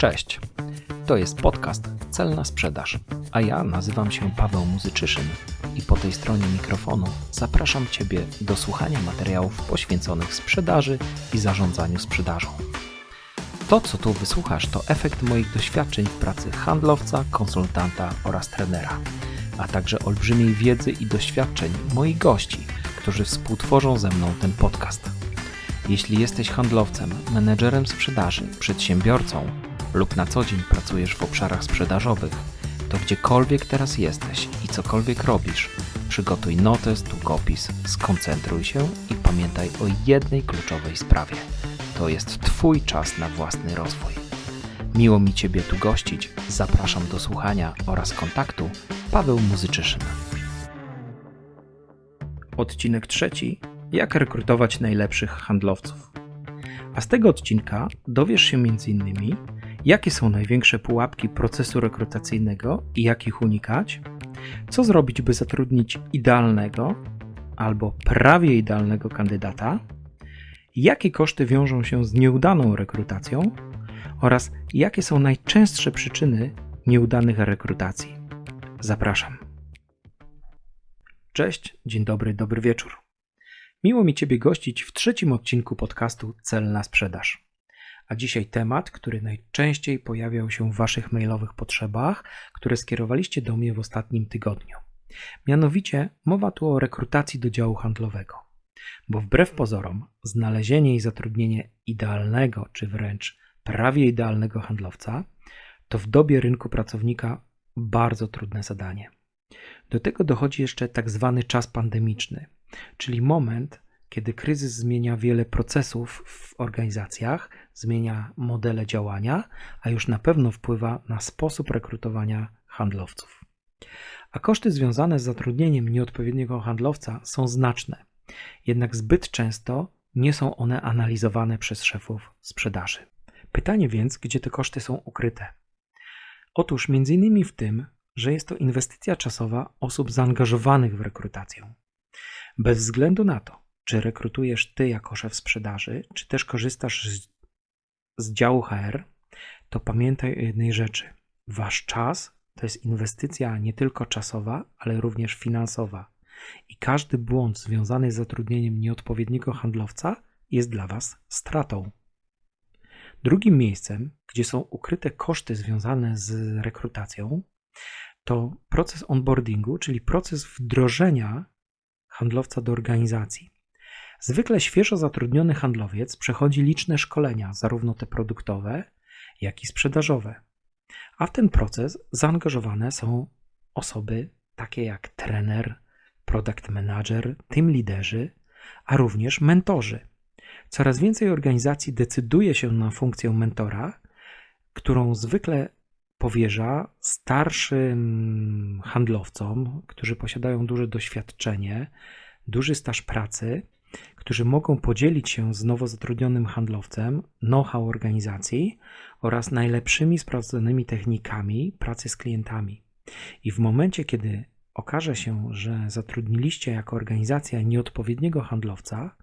Cześć. To jest podcast Celna Sprzedaż, a ja nazywam się Paweł Muzyczyszyn i po tej stronie mikrofonu zapraszam Ciebie do słuchania materiałów poświęconych sprzedaży i zarządzaniu sprzedażą. To, co tu wysłuchasz, to efekt moich doświadczeń w pracy handlowca, konsultanta oraz trenera, a także olbrzymiej wiedzy i doświadczeń moich gości, którzy współtworzą ze mną ten podcast. Jeśli jesteś handlowcem, menedżerem sprzedaży, przedsiębiorcą lub na co dzień pracujesz w obszarach sprzedażowych, to gdziekolwiek teraz jesteś i cokolwiek robisz, przygotuj notes, długopis, skoncentruj się i pamiętaj o jednej kluczowej sprawie. To jest Twój czas na własny rozwój. Miło mi Ciebie tu gościć. Zapraszam do słuchania oraz kontaktu. Paweł Muzyczyszyn. Odcinek trzeci. Jak rekrutować najlepszych handlowców. A z tego odcinka dowiesz się m.in. jakie są największe pułapki procesu rekrutacyjnego i jak ich unikać, co zrobić, by zatrudnić idealnego albo prawie idealnego kandydata, jakie koszty wiążą się z nieudaną rekrutacją oraz jakie są najczęstsze przyczyny nieudanych rekrutacji. Zapraszam. Cześć, dzień dobry, dobry wieczór. Miło mi Ciebie gościć w trzecim odcinku podcastu Celna Sprzedaż. A dzisiaj temat, który najczęściej pojawiał się w Waszych mailowych potrzebach, które skierowaliście do mnie w ostatnim tygodniu. Mianowicie mowa tu o rekrutacji do działu handlowego. Bo wbrew pozorom, znalezienie i zatrudnienie idealnego, czy wręcz prawie idealnego handlowca, to w dobie rynku pracownika bardzo trudne zadanie. Do tego dochodzi jeszcze tak zwany czas pandemiczny, czyli moment, kiedy kryzys zmienia wiele procesów w organizacjach, zmienia modele działania, a już na pewno wpływa na sposób rekrutowania handlowców. A koszty związane z zatrudnieniem nieodpowiedniego handlowca są znaczne, jednak zbyt często nie są one analizowane przez szefów sprzedaży. Pytanie więc, gdzie te koszty są ukryte? Otóż między innymi w tym, że jest to inwestycja czasowa osób zaangażowanych w rekrutację. Bez względu na to, czy rekrutujesz ty jako szef sprzedaży, czy też korzystasz z, z działu HR, to pamiętaj o jednej rzeczy. Wasz czas to jest inwestycja nie tylko czasowa, ale również finansowa. I każdy błąd związany z zatrudnieniem nieodpowiedniego handlowca jest dla Was stratą. Drugim miejscem, gdzie są ukryte koszty związane z rekrutacją, to proces onboardingu, czyli proces wdrożenia handlowca do organizacji. Zwykle świeżo zatrudniony handlowiec przechodzi liczne szkolenia, zarówno te produktowe, jak i sprzedażowe. A w ten proces zaangażowane są osoby takie jak trener, product manager, team liderzy, a również mentorzy. Coraz więcej organizacji decyduje się na funkcję mentora, którą zwykle powierza starszym handlowcom, którzy posiadają duże doświadczenie, duży staż pracy, którzy mogą podzielić się z nowo zatrudnionym handlowcem know-how organizacji oraz najlepszymi sprawdzonymi technikami pracy z klientami. I w momencie, kiedy okaże się, że zatrudniliście jako organizacja nieodpowiedniego handlowca,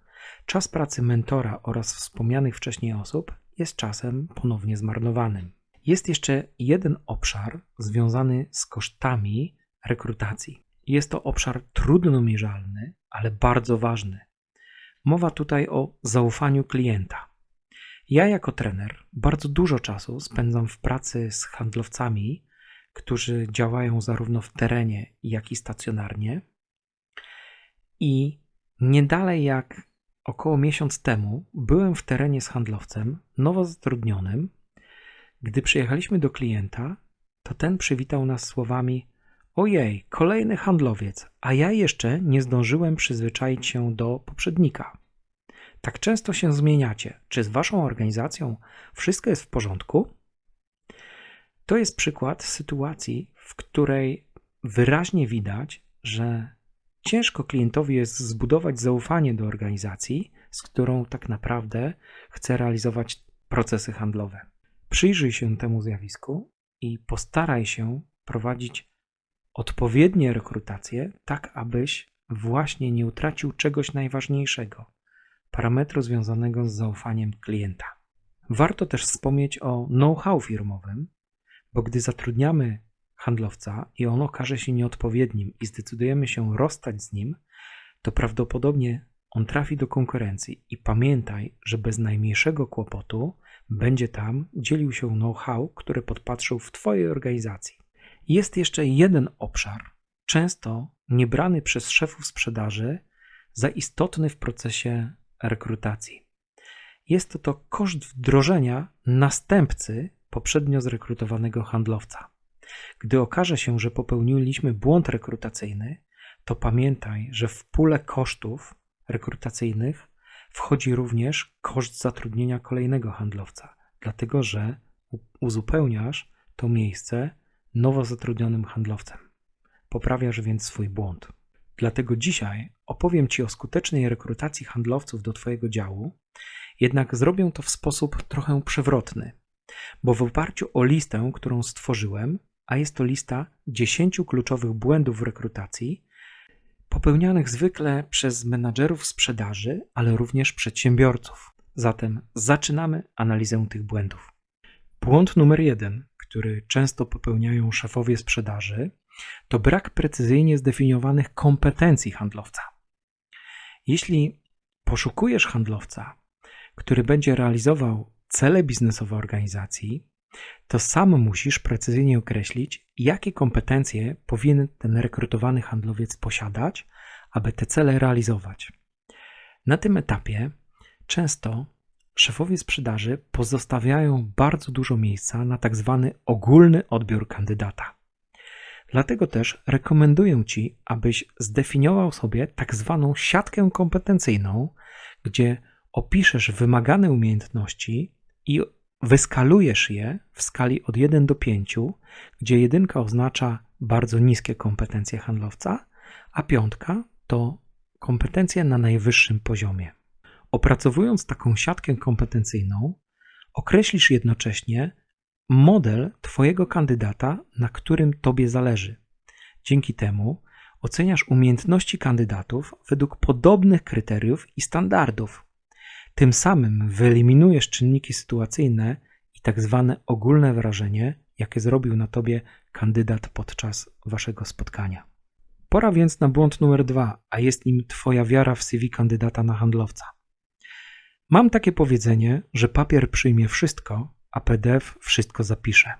czas pracy mentora oraz wspomnianych wcześniej osób jest czasem ponownie zmarnowanym. Jest jeszcze jeden obszar związany z kosztami rekrutacji. Jest to obszar trudno mierzalny, ale bardzo ważny. Mowa tutaj o zaufaniu klienta. Ja, jako trener, bardzo dużo czasu spędzam w pracy z handlowcami, którzy działają zarówno w terenie, jak i stacjonarnie. I nie dalej jak około miesiąc temu byłem w terenie z handlowcem nowo zatrudnionym. Gdy przyjechaliśmy do klienta, to ten przywitał nas słowami: Ojej, kolejny handlowiec, a ja jeszcze nie zdążyłem przyzwyczaić się do poprzednika. Tak często się zmieniacie. Czy z waszą organizacją wszystko jest w porządku? To jest przykład sytuacji, w której wyraźnie widać, że ciężko klientowi jest zbudować zaufanie do organizacji, z którą tak naprawdę chce realizować procesy handlowe. Przyjrzyj się temu zjawisku i postaraj się prowadzić odpowiednie rekrutacje, tak abyś właśnie nie utracił czegoś najważniejszego parametru związanego z zaufaniem klienta. Warto też wspomnieć o know-how firmowym, bo gdy zatrudniamy handlowca i on okaże się nieodpowiednim i zdecydujemy się rozstać z nim, to prawdopodobnie on trafi do konkurencji i pamiętaj, że bez najmniejszego kłopotu będzie tam dzielił się know-how, które podpatrzył w Twojej organizacji. Jest jeszcze jeden obszar, często niebrany przez szefów sprzedaży za istotny w procesie rekrutacji. Jest to, koszt wdrożenia następcy poprzednio zrekrutowanego handlowca. Gdy okaże się, że popełniliśmy błąd rekrutacyjny, to pamiętaj, że w pulę kosztów rekrutacyjnych wchodzi również koszt zatrudnienia kolejnego handlowca, dlatego że uzupełniasz to miejsce nowo zatrudnionym handlowcem. Poprawiasz więc swój błąd. Dlatego dzisiaj opowiem Ci o skutecznej rekrutacji handlowców do Twojego działu, jednak zrobię to w sposób trochę przewrotny, bo w oparciu o listę, którą stworzyłem, a jest to lista 10 kluczowych błędów w rekrutacji, popełnianych zwykle przez menadżerów sprzedaży, ale również przedsiębiorców. Zatem zaczynamy analizę tych błędów. Błąd numer jeden, który często popełniają szefowie sprzedaży, to brak precyzyjnie zdefiniowanych kompetencji handlowca. Jeśli poszukujesz handlowca, który będzie realizował cele biznesowe organizacji, to sam musisz precyzyjnie określić, jakie kompetencje powinien ten rekrutowany handlowiec posiadać, aby te cele realizować. Na tym etapie często szefowie sprzedaży pozostawiają bardzo dużo miejsca na tak zwany ogólny odbiór kandydata. Dlatego też rekomenduję Ci, abyś zdefiniował sobie tak zwaną siatkę kompetencyjną, gdzie opiszesz wymagane umiejętności i wyskalujesz je w skali od 1 do 5, gdzie jedynka oznacza bardzo niskie kompetencje handlowca, a piątka to kompetencje na najwyższym poziomie. Opracowując taką siatkę kompetencyjną, określisz jednocześnie model Twojego kandydata, na którym Tobie zależy. Dzięki temu oceniasz umiejętności kandydatów według podobnych kryteriów i standardów. Tym samym wyeliminujesz czynniki sytuacyjne i tak zwane ogólne wrażenie, jakie zrobił na Tobie kandydat podczas Waszego spotkania. Pora więc na błąd numer dwa, a jest nim Twoja wiara w CV kandydata na handlowca. Mam takie powiedzenie, że papier przyjmie wszystko, a PDF wszystko zapisze.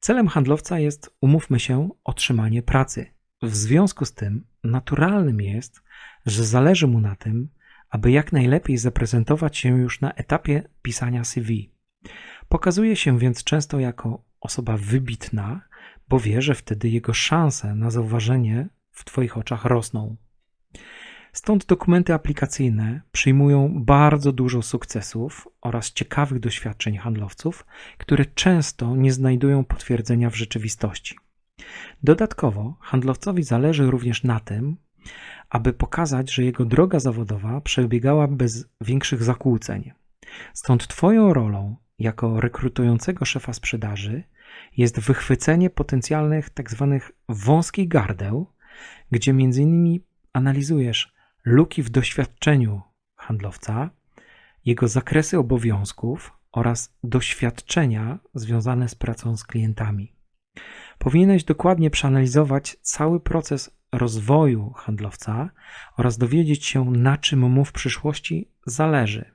Celem handlowca jest, umówmy się, otrzymanie pracy. W związku z tym naturalnym jest, że zależy mu na tym, aby jak najlepiej zaprezentować się już na etapie pisania CV. Pokazuje się więc często jako osoba wybitna, bo wie, że wtedy jego szanse na zauważenie w Twoich oczach rosną. Stąd dokumenty aplikacyjne przyjmują bardzo dużo sukcesów oraz ciekawych doświadczeń handlowców, które często nie znajdują potwierdzenia w rzeczywistości. Dodatkowo handlowcowi zależy również na tym, aby pokazać, że jego droga zawodowa przebiegała bez większych zakłóceń. Stąd Twoją rolą jako rekrutującego szefa sprzedaży jest wychwycenie potencjalnych tzw. Tak wąskich gardeł, gdzie m.in. analizujesz luki w doświadczeniu handlowca, jego zakresy obowiązków oraz doświadczenia związane z pracą z klientami. Powinieneś dokładnie przeanalizować cały proces rozwoju handlowca oraz dowiedzieć się, na czym mu w przyszłości zależy.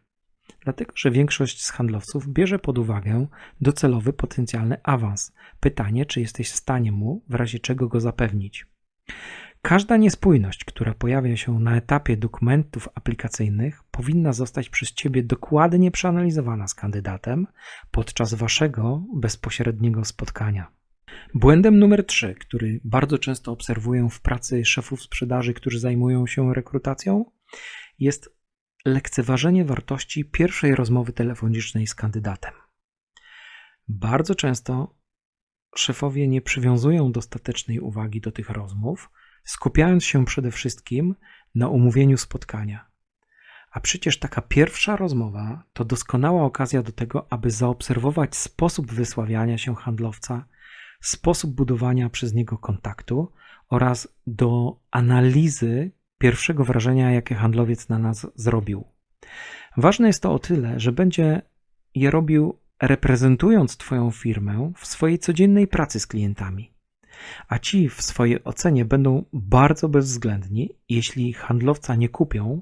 Dlatego, że większość z handlowców bierze pod uwagę docelowy potencjalny awans. Pytanie, czy jesteś w stanie mu w razie czego go zapewnić. Każda niespójność, która pojawia się na etapie dokumentów aplikacyjnych, powinna zostać przez Ciebie dokładnie przeanalizowana z kandydatem podczas Waszego bezpośredniego spotkania. Błędem numer 3, który bardzo często obserwuję w pracy szefów sprzedaży, którzy zajmują się rekrutacją, jest lekceważenie wartości pierwszej rozmowy telefonicznej z kandydatem. Bardzo często szefowie nie przywiązują dostatecznej uwagi do tych rozmów, skupiając się przede wszystkim na umówieniu spotkania. A przecież taka pierwsza rozmowa to doskonała okazja do tego, aby zaobserwować sposób wysławiania się handlowca, sposób budowania przez niego kontaktu oraz do analizy pierwszego wrażenia, jakie handlowiec na nas zrobił. Ważne jest to o tyle, że będzie je robił reprezentując Twoją firmę w swojej codziennej pracy z klientami. A ci w swojej ocenie będą bardzo bezwzględni. Jeśli handlowca nie kupią,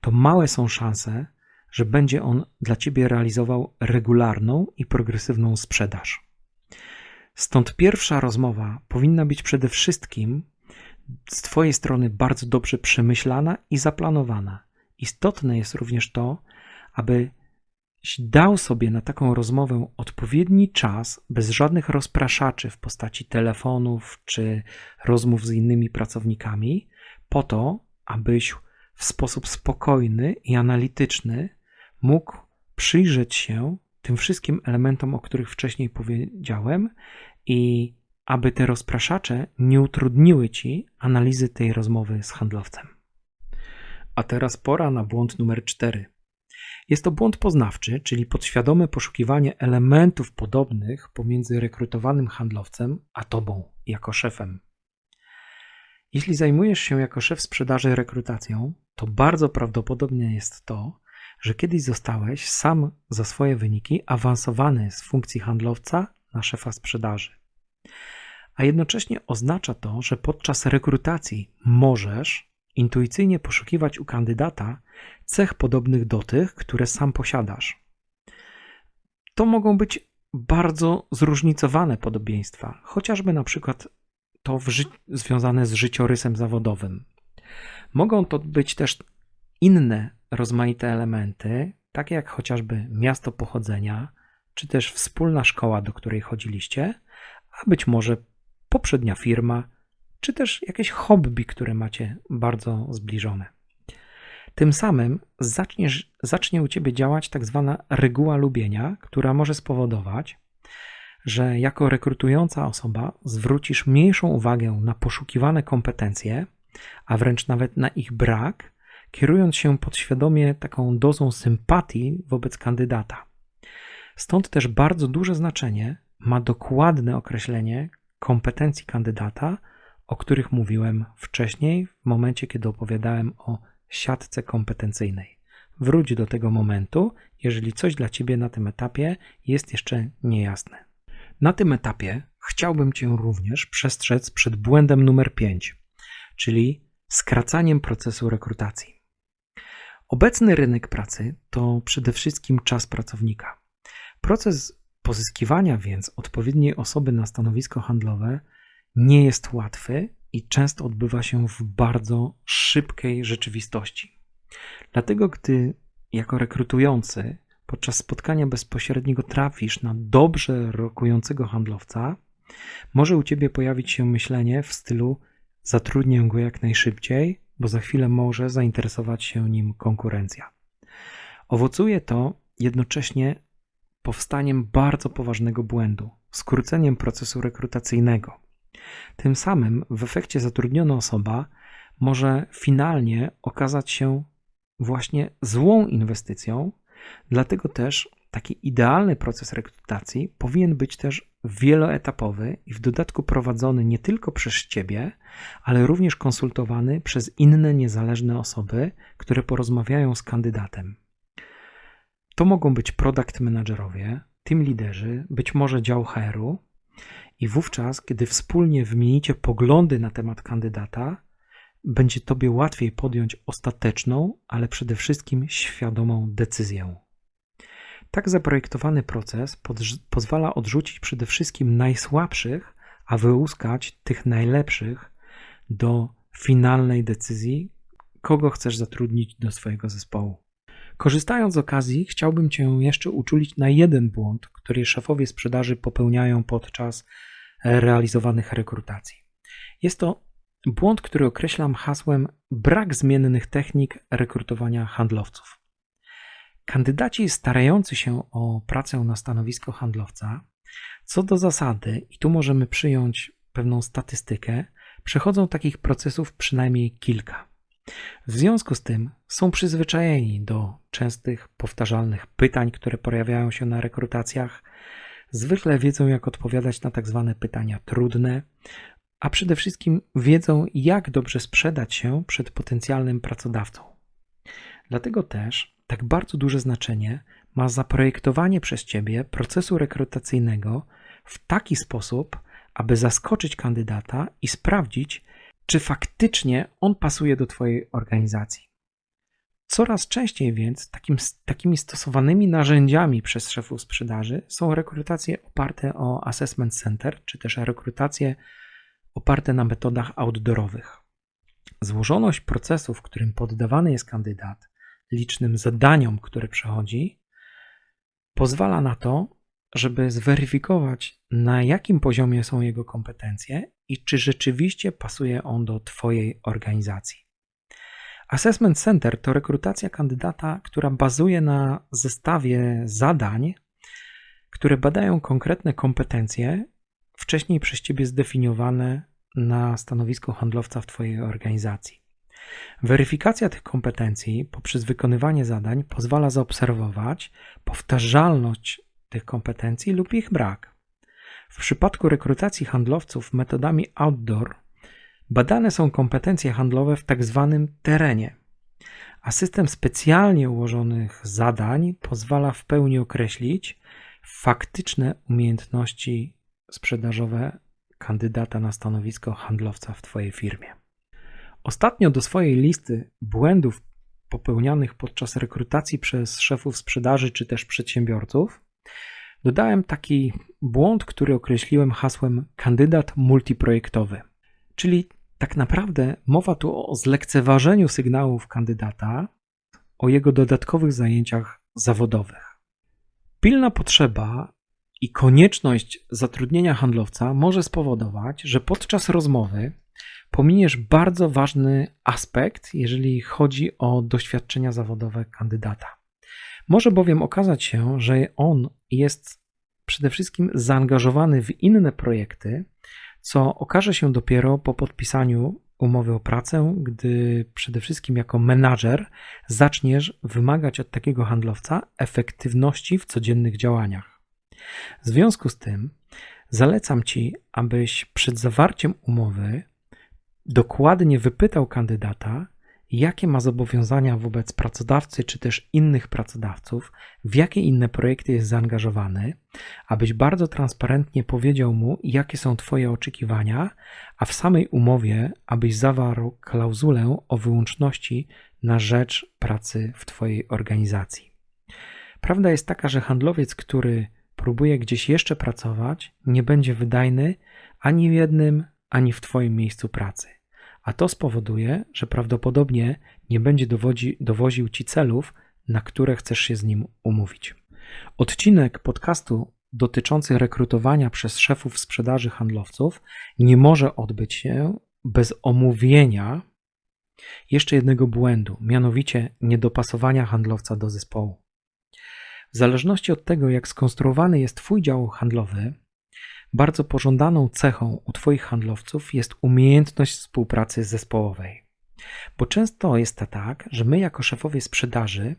to małe są szanse, że będzie on dla Ciebie realizował regularną i progresywną sprzedaż. Stąd pierwsza rozmowa powinna być przede wszystkim z Twojej strony bardzo dobrze przemyślana i zaplanowana. Istotne jest również to, aby dał sobie na taką rozmowę odpowiedni czas, bez żadnych rozpraszaczy w postaci telefonów czy rozmów z innymi pracownikami, po to, abyś w sposób spokojny i analityczny mógł przyjrzeć się tym wszystkim elementom, o których wcześniej powiedziałem, i aby te rozpraszacze nie utrudniły ci analizy tej rozmowy z handlowcem. A teraz pora na błąd numer 4. Jest to błąd poznawczy, czyli podświadome poszukiwanie elementów podobnych pomiędzy rekrutowanym handlowcem a tobą jako szefem. Jeśli zajmujesz się jako szef sprzedaży rekrutacją, to bardzo prawdopodobne jest to, że kiedyś zostałeś sam za swoje wyniki awansowany z funkcji handlowca na szefa sprzedaży. A jednocześnie oznacza to, że podczas rekrutacji możesz intuicyjnie poszukiwać u kandydata cech podobnych do tych, które sam posiadasz. To mogą być bardzo zróżnicowane podobieństwa, chociażby na przykład to związane z życiorysem zawodowym. Mogą to być też inne rozmaite elementy, takie jak chociażby miasto pochodzenia, czy też wspólna szkoła, do której chodziliście, a być może poprzednia firma, czy też jakieś hobby, które macie bardzo zbliżone. Tym samym zaczniesz, zacznie u ciebie działać tak zwana reguła lubienia, która może spowodować, że jako rekrutująca osoba zwrócisz mniejszą uwagę na poszukiwane kompetencje, a wręcz nawet na ich brak, kierując się podświadomie taką dozą sympatii wobec kandydata. Stąd też bardzo duże znaczenie ma dokładne określenie kompetencji kandydata, o których mówiłem wcześniej, w momencie, kiedy opowiadałem o siatce kompetencyjnej. Wróć do tego momentu, jeżeli coś dla Ciebie na tym etapie jest jeszcze niejasne. Na tym etapie chciałbym Cię również przestrzec przed błędem numer 5, czyli skracaniem procesu rekrutacji. Obecny rynek pracy to przede wszystkim czas pracownika. Proces pozyskiwania więc odpowiedniej osoby na stanowisko handlowe nie jest łatwy i często odbywa się w bardzo szybkiej rzeczywistości. Dlatego, gdy jako rekrutujący podczas spotkania bezpośredniego trafisz na dobrze rokującego handlowca, może u ciebie pojawić się myślenie w stylu zatrudnię go jak najszybciej, bo za chwilę może zainteresować się nim konkurencja. Owocuje to jednocześnie powstaniem bardzo poważnego błędu skróceniem procesu rekrutacyjnego. Tym samym w efekcie zatrudniona osoba może finalnie okazać się właśnie złą inwestycją, dlatego też taki idealny proces rekrutacji powinien być też wieloetapowy i w dodatku prowadzony nie tylko przez Ciebie, ale również konsultowany przez inne niezależne osoby, które porozmawiają z kandydatem. To mogą być product managerowie, team liderzy, być może dział HR-u i wówczas, kiedy wspólnie wymienicie poglądy na temat kandydata, będzie Tobie łatwiej podjąć ostateczną, ale przede wszystkim świadomą decyzję. Tak zaprojektowany proces pozwala odrzucić przede wszystkim najsłabszych, a wyłuskać tych najlepszych do finalnej decyzji, kogo chcesz zatrudnić do swojego zespołu. Korzystając z okazji, chciałbym Cię jeszcze uczulić na jeden błąd, który szefowie sprzedaży popełniają podczas realizowanych rekrutacji. Jest to błąd, który określam hasłem brak zmiennych technik rekrutowania handlowców. Kandydaci starający się o pracę na stanowisko handlowca, co do zasady, i tu możemy przyjąć pewną statystykę, przechodzą takich procesów przynajmniej kilka. W związku z tym są przyzwyczajeni do częstych, powtarzalnych pytań, które pojawiają się na rekrutacjach. Zwykle wiedzą, jak odpowiadać na tak zwane pytania trudne, a przede wszystkim wiedzą, jak dobrze sprzedać się przed potencjalnym pracodawcą. Dlatego też tak bardzo duże znaczenie ma zaprojektowanie przez Ciebie procesu rekrutacyjnego w taki sposób, aby zaskoczyć kandydata i sprawdzić, czy faktycznie on pasuje do Twojej organizacji. Coraz częściej więc takim, takimi stosowanymi narzędziami przez szefów sprzedaży są rekrutacje oparte o assessment center, czy też rekrutacje oparte na metodach outdoorowych. Złożoność procesu, w którym poddawany jest kandydat licznym zadaniom, które przechodzi, pozwala na to, żeby zweryfikować, na jakim poziomie są jego kompetencje i czy rzeczywiście pasuje on do Twojej organizacji. Assessment Center to rekrutacja kandydata, która bazuje na zestawie zadań, które badają konkretne kompetencje wcześniej przez Ciebie zdefiniowane na stanowisku handlowca w Twojej organizacji. Weryfikacja tych kompetencji poprzez wykonywanie zadań pozwala zaobserwować powtarzalność tych kompetencji lub ich brak. W przypadku rekrutacji handlowców metodami outdoor badane są kompetencje handlowe w tak zwanym terenie, a system specjalnie ułożonych zadań pozwala w pełni określić faktyczne umiejętności sprzedażowe kandydata na stanowisko handlowca w Twojej firmie. Ostatnio do swojej listy błędów popełnianych podczas rekrutacji przez szefów sprzedaży czy też przedsiębiorców dodałem taki błąd, który określiłem hasłem kandydat multiprojektowy. Czyli tak naprawdę mowa tu o zlekceważeniu sygnałów kandydata, o jego dodatkowych zajęciach zawodowych. Pilna potrzeba i konieczność zatrudnienia handlowca może spowodować, że podczas rozmowy pominiesz bardzo ważny aspekt, jeżeli chodzi o doświadczenia zawodowe kandydata. Może bowiem okazać się, że on jest przede wszystkim zaangażowany w inne projekty, co okaże się dopiero po podpisaniu umowy o pracę, gdy przede wszystkim jako menadżer zaczniesz wymagać od takiego handlowca efektywności w codziennych działaniach. W związku z tym zalecam Ci, abyś przed zawarciem umowy dokładnie wypytał kandydata, jakie ma zobowiązania wobec pracodawcy czy też innych pracodawców, w jakie inne projekty jest zaangażowany, abyś bardzo transparentnie powiedział mu, jakie są Twoje oczekiwania, a w samej umowie, abyś zawarł klauzulę o wyłączności na rzecz pracy w Twojej organizacji. Prawda jest taka, że handlowiec, który próbuje gdzieś jeszcze pracować, nie będzie wydajny ani w jednym, ani w Twoim miejscu pracy a to spowoduje, że prawdopodobnie nie będzie dowodzi, dowoził ci celów, na które chcesz się z nim umówić. Odcinek podcastu dotyczący rekrutowania przez szefów sprzedaży handlowców nie może odbyć się bez omówienia jeszcze jednego błędu, mianowicie niedopasowania handlowca do zespołu. W zależności od tego, jak skonstruowany jest Twój dział handlowy, bardzo pożądaną cechą u Twoich handlowców jest umiejętność współpracy zespołowej. Bo często jest to tak, że my, jako szefowie sprzedaży,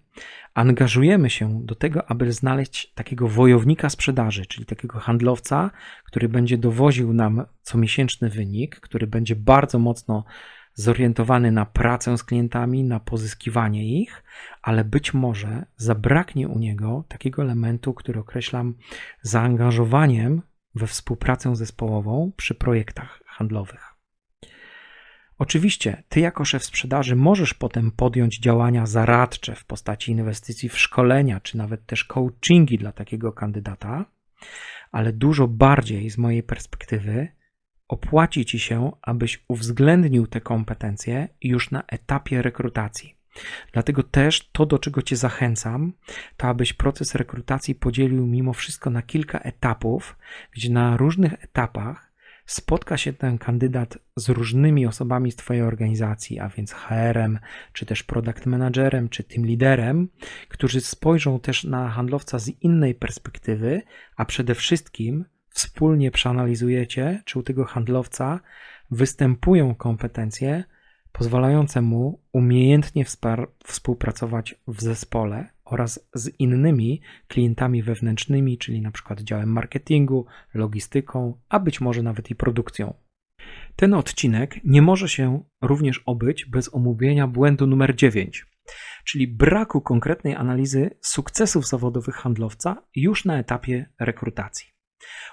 angażujemy się do tego, aby znaleźć takiego wojownika sprzedaży, czyli takiego handlowca, który będzie dowoził nam comiesięczny wynik, który będzie bardzo mocno zorientowany na pracę z klientami, na pozyskiwanie ich, ale być może zabraknie u niego takiego elementu, który określam zaangażowaniem we współpracę zespołową przy projektach handlowych. Oczywiście, ty jako szef sprzedaży możesz potem podjąć działania zaradcze w postaci inwestycji w szkolenia, czy nawet też coachingi dla takiego kandydata, ale dużo bardziej z mojej perspektywy opłaci ci się, abyś uwzględnił te kompetencje już na etapie rekrutacji. Dlatego też to, do czego Cię zachęcam, to abyś proces rekrutacji podzielił mimo wszystko na kilka etapów, gdzie na różnych etapach spotka się ten kandydat z różnymi osobami z Twojej organizacji, a więc HR-em, czy też product managerem, czy team liderem, którzy spojrzą też na handlowca z innej perspektywy, a przede wszystkim wspólnie przeanalizujecie, czy u tego handlowca występują kompetencje, pozwalające mu umiejętnie współpracować w zespole oraz z innymi klientami wewnętrznymi, czyli przykład działem marketingu, logistyką, a być może nawet i produkcją. Ten odcinek nie może się również obyć bez omówienia błędu numer 9, czyli braku konkretnej analizy sukcesów zawodowych handlowca już na etapie rekrutacji.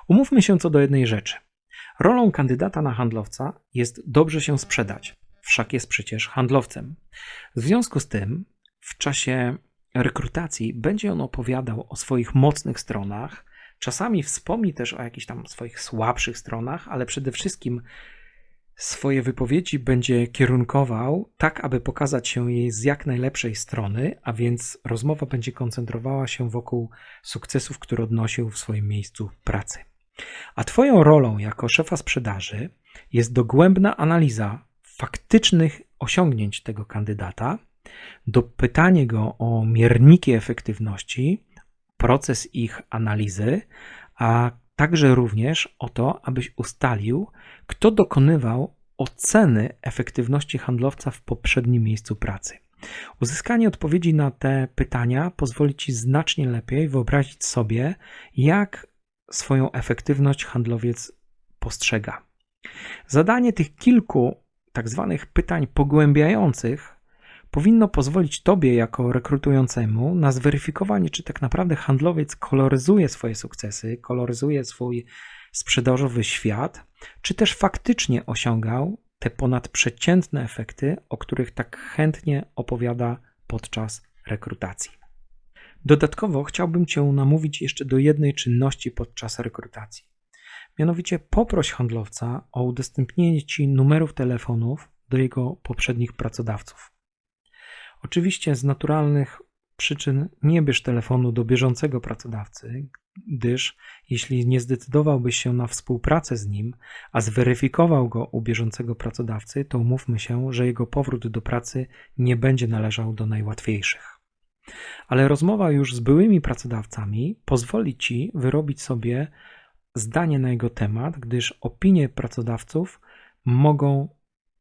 Umówmy się co do jednej rzeczy. Rolą kandydata na handlowca jest dobrze się sprzedać, wszak jest przecież handlowcem. W związku z tym, w czasie rekrutacji będzie on opowiadał o swoich mocnych stronach, czasami wspomni też o jakichś tam swoich słabszych stronach, ale przede wszystkim swoje wypowiedzi będzie kierunkował tak, aby pokazać się jej z jak najlepszej strony, a więc rozmowa będzie koncentrowała się wokół sukcesów, które odnosił w swoim miejscu pracy. A Twoją rolą jako szefa sprzedaży jest dogłębna analiza faktycznych osiągnięć tego kandydata, dopytanie go o mierniki efektywności, proces ich analizy, a także również o to, abyś ustalił, kto dokonywał oceny efektywności handlowca w poprzednim miejscu pracy. Uzyskanie odpowiedzi na te pytania pozwoli Ci znacznie lepiej wyobrazić sobie, jak swoją efektywność handlowiec postrzega. Zadanie tych kilku tak zwanych pytań pogłębiających powinno pozwolić Tobie, jako rekrutującemu, na zweryfikowanie, czy tak naprawdę handlowiec koloryzuje swoje sukcesy, koloryzuje swój sprzedażowy świat, czy też faktycznie osiągał te ponadprzeciętne efekty, o których tak chętnie opowiada podczas rekrutacji. Dodatkowo chciałbym Cię namówić jeszcze do jednej czynności podczas rekrutacji. Mianowicie poproś handlowca o udostępnienie Ci numerów telefonów do jego poprzednich pracodawców. Oczywiście z naturalnych przyczyn nie bierz telefonu do bieżącego pracodawcy, gdyż jeśli nie zdecydowałbyś się na współpracę z nim, a zweryfikował go u bieżącego pracodawcy, to umówmy się, że jego powrót do pracy nie będzie należał do najłatwiejszych. Ale rozmowa już z byłymi pracodawcami pozwoli ci wyrobić sobie zdanie na jego temat, gdyż opinie pracodawców mogą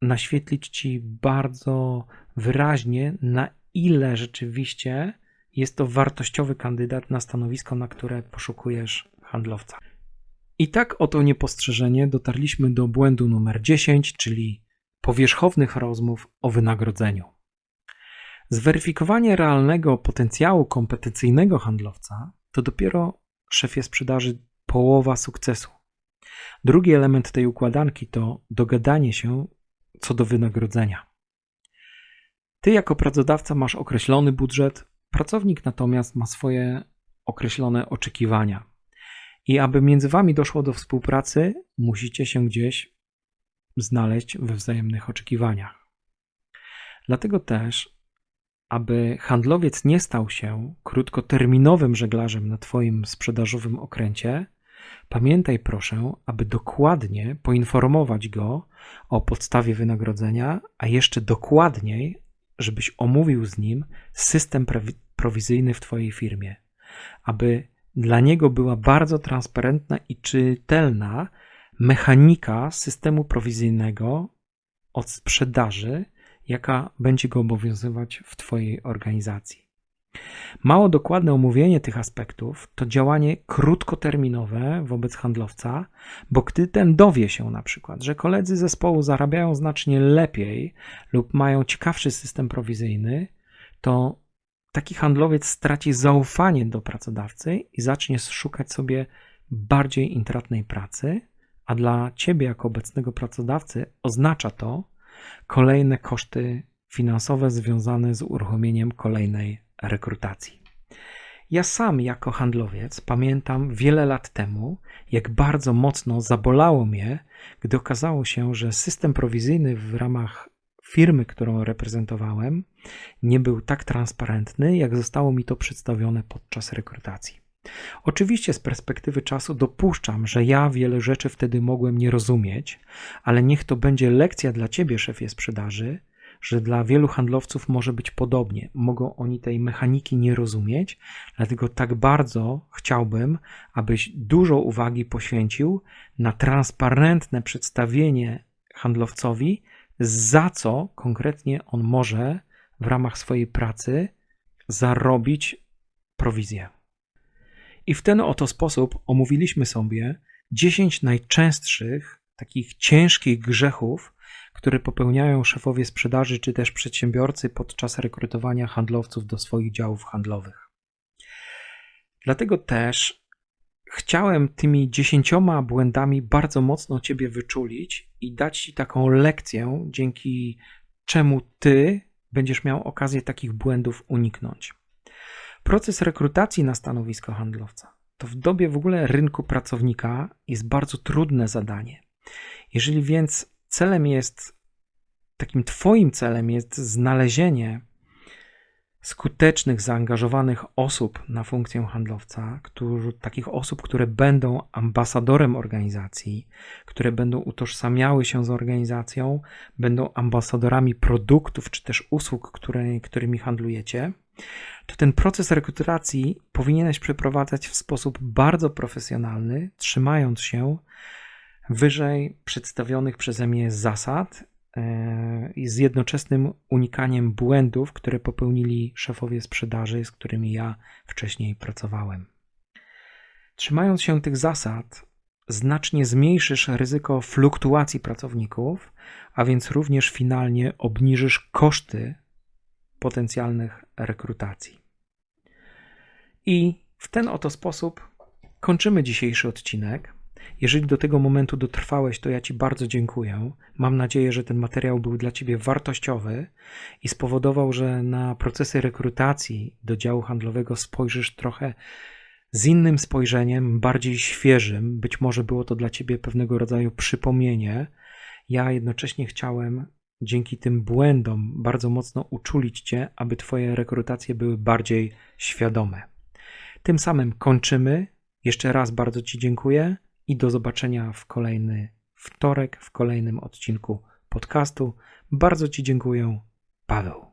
naświetlić ci bardzo wyraźnie, na ile rzeczywiście jest to wartościowy kandydat na stanowisko, na które poszukujesz handlowca. I tak oto niepostrzeżenie dotarliśmy do błędu numer 10, czyli powierzchownych rozmów o wynagrodzeniu. Zweryfikowanie realnego potencjału kompetencyjnego handlowca to dopiero szefie sprzedaży połowa sukcesu. Drugi element tej układanki to dogadanie się co do wynagrodzenia. Ty jako pracodawca masz określony budżet, pracownik natomiast ma swoje określone oczekiwania. I aby między wami doszło do współpracy, musicie się gdzieś znaleźć we wzajemnych oczekiwaniach. Dlatego też, aby handlowiec nie stał się krótkoterminowym żeglarzem na Twoim sprzedażowym okręcie, pamiętaj proszę, aby dokładnie poinformować go o podstawie wynagrodzenia, a jeszcze dokładniej żebyś omówił z nim system prowizyjny w Twojej firmie, aby dla niego była bardzo transparentna i czytelna mechanika systemu prowizyjnego od sprzedaży, jaka będzie go obowiązywać w Twojej organizacji. Mało dokładne omówienie tych aspektów to działanie krótkoterminowe wobec handlowca, bo gdy ten dowie się na przykład, że koledzy zespołu zarabiają znacznie lepiej lub mają ciekawszy system prowizyjny, to taki handlowiec straci zaufanie do pracodawcy i zacznie szukać sobie bardziej intratnej pracy, a dla ciebie jako obecnego pracodawcy oznacza to kolejne koszty finansowe związane z uruchomieniem kolejnej rekrutacji. Ja sam jako handlowiec pamiętam wiele lat temu, jak bardzo mocno zabolało mnie, gdy okazało się, że system prowizyjny w ramach firmy, którą reprezentowałem, nie był tak transparentny, jak zostało mi to przedstawione podczas rekrutacji. Oczywiście z perspektywy czasu dopuszczam, że ja wiele rzeczy wtedy mogłem nie rozumieć, ale niech to będzie lekcja dla ciebie, szefie sprzedaży, że dla wielu handlowców może być podobnie. Mogą oni tej mechaniki nie rozumieć, dlatego tak bardzo chciałbym, abyś dużo uwagi poświęcił na transparentne przedstawienie handlowcowi, za co konkretnie on może w ramach swojej pracy zarobić prowizję. I w ten oto sposób omówiliśmy sobie 10 najczęstszych takich ciężkich grzechów, które popełniają szefowie sprzedaży czy też przedsiębiorcy podczas rekrutowania handlowców do swoich działów handlowych. Dlatego też chciałem tymi dziesięcioma błędami bardzo mocno Ciebie wyczulić i dać Ci taką lekcję, dzięki czemu Ty będziesz miał okazję takich błędów uniknąć. Proces rekrutacji na stanowisko handlowca to w dobie w ogóle rynku pracownika jest bardzo trudne zadanie. Jeżeli więc celem jest, takim Twoim celem jest znalezienie skutecznych, zaangażowanych osób na funkcję handlowca, którzy, takich osób, które będą ambasadorem organizacji, które będą utożsamiały się z organizacją, będą ambasadorami produktów czy też usług, które, którymi handlujecie, to ten proces rekrutacji powinieneś przeprowadzać w sposób bardzo profesjonalny, trzymając się wyżej przedstawionych przeze mnie zasad e, i z jednoczesnym unikaniem błędów, które popełnili szefowie sprzedaży, z którymi ja wcześniej pracowałem. Trzymając się tych zasad, znacznie zmniejszysz ryzyko fluktuacji pracowników, a więc również finalnie obniżysz koszty potencjalnych rekrutacji. I w ten oto sposób kończymy dzisiejszy odcinek. Jeżeli do tego momentu dotrwałeś, to ja Ci bardzo dziękuję. Mam nadzieję, że ten materiał był dla Ciebie wartościowy i spowodował, że na procesy rekrutacji do działu handlowego spojrzysz trochę z innym spojrzeniem, bardziej świeżym. Być może było to dla Ciebie pewnego rodzaju przypomnienie. Ja jednocześnie chciałem dzięki tym błędom bardzo mocno uczulić Cię, aby Twoje rekrutacje były bardziej świadome. Tym samym kończymy. Jeszcze raz bardzo Ci dziękuję i do zobaczenia w kolejny wtorek, w kolejnym odcinku podcastu. Bardzo Ci dziękuję. Paweł.